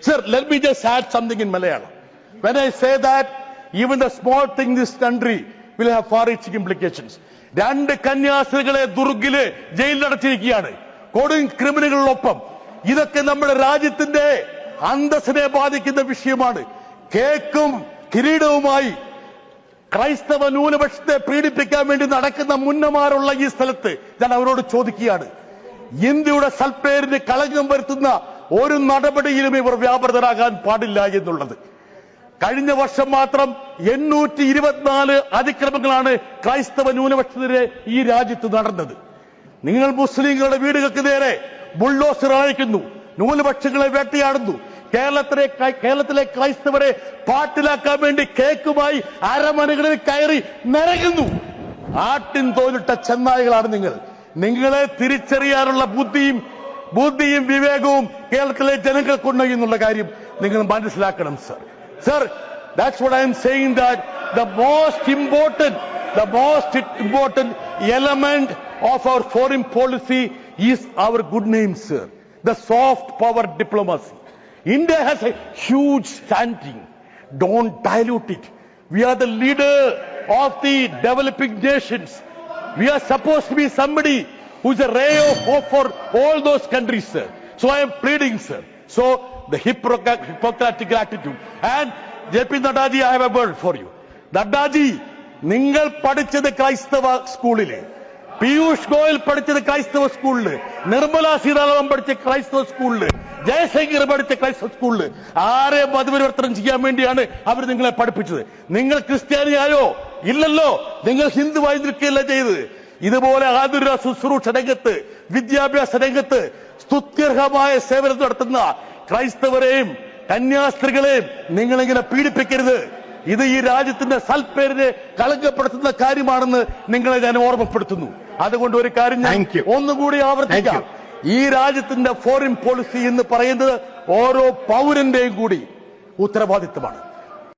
Sir, let me just add something in Malayalam. When I say that, even the small thing in this country will have far-reaching implications. രണ്ട് കന്യാസ്ത്രീകളെ ദുർഗിൽ ജയിലിലടച്ചിരിക്കുകയാണ് കൊടും ക്രിമിനലുകളൊപ്പം ഇതൊക്കെ നമ്മുടെ രാജ്യത്തിന്റെ അന്തസ്സിനെ ബാധിക്കുന്ന വിഷയമാണ് കേക്കും കിരീടവുമായി ക്രൈസ്തവ ന്യൂനപക്ഷത്തെ പീഡിപ്പിക്കാൻ വേണ്ടി നടക്കുന്ന മുന്നമാരുള്ള ഈ സ്ഥലത്ത് ഞാൻ അവരോട് ചോദിക്കുകയാണ് ഇന്ത്യയുടെ സൽപ്പേരിന് കളങ്കം വരുത്തുന്ന ഒരു നടപടിയിലും ഇവർ വ്യാപൃതരാകാൻ പാടില്ല എന്നുള്ളത്. കഴിഞ്ഞ വർഷം മാത്രം എണ്ണൂറ്റി ഇരുപത്തിനാല് അതിക്രമങ്ങളാണ് ക്രൈസ്തവ ന്യൂനപക്ഷത്തിനെതിരെ ഈ രാജ്യത്ത് നടന്നത്. നിങ്ങൾ മുസ്ലിങ്ങളുടെ വീടുകൾക്ക് നേരെ ബുൾഡോസർ അയക്കുന്നു ന്യൂനപക്ഷങ്ങളെ വേട്ടയാടുന്നു. കേരളത്തിലെ കേരളത്തിലെ ക്രൈസ്തവരെ പാട്ടിലാക്കാൻ വേണ്ടി കേക്കുമായി അരമനകളിൽ കയറി നിരകുന്നു. ആട്ടിൻ തോലിട്ട ചെന്നായികളാണ് നിങ്ങൾ. നിങ്ങളെ തിരിച്ചറിയാനുള്ള ബുദ്ധിയും ബുദ്ധിയും വിവേകവും കേരളത്തിലെ ജനങ്ങൾക്കുണ്ട് എന്നുള്ള കാര്യം നിങ്ങൾ മനസ്സിലാക്കണം sir sir that's what I am saying that the most important the most important element of our foreign policy is our good name sir the soft power diplomacy India has a huge standing don't dilute it we are the leader of the developing nations we are supposed to be somebody who is a ray of hope for all those countries, sir. So I am pleading, sir. So the Hippocratic Hippocratic attitude. And JP Nadaji, I have a word for you. Nadaji, നിങ്ങൾ പഠിച്ചത് ക്രൈസ്തവ സ്കൂളിൽ പീയൂഷ് ഗോയൽ പഠിച്ചത് ക്രൈസ്തവ സ്കൂളിൽ നിർമ്മല സീതാരാമൻ പഠിച്ച ക്രൈസ്തവ സ്കൂളിൽ ജയശങ്കർ പഠിച്ച ക്രൈസ്തവ സ്കൂളിൽ ആരെ മതപരിവർത്തനം ചെയ്യാൻ വേണ്ടിയാണ് അവർ നിങ്ങളെ പഠിപ്പിച്ചത് നിങ്ങൾ ക്രിസ്ത്യാനിയായോ ഇല്ലല്ലോ നിങ്ങൾ ഹിന്ദുവായി നിൽക്കുകയല്ല ചെയ്തത് ഇതുപോലെ ആതുര ശുശ്രൂഷ രംഗത്ത് വിദ്യാഭ്യാസ രംഗത്ത് സ്തുത്യർഹമായ സേവനം നടത്തുന്ന ക്രൈസ്തവരെയും കന്യാസ്ത്രീകളെയും നിങ്ങളിങ്ങനെ പീഡിപ്പിക്കരുത്. ഇത് ഈ രാജ്യത്തിന്റെ സൽപ്പേരിനെ കളങ്കപ്പെടുത്തുന്ന കാര്യമാണെന്ന് നിങ്ങളെ ഞാൻ ഓർമ്മപ്പെടുത്തുന്നു. അതുകൊണ്ട് ഒരു കാര്യം ഞാൻ ഒന്നുകൂടി ആവർത്തിക്കാം. ഈ രാജ്യത്തിന്റെ ഫോറിൻ പോളിസി എന്ന് പറയുന്നത് ഓരോ പൗരന്റെയും കൂടി ഉത്തരവാദിത്തമാണ്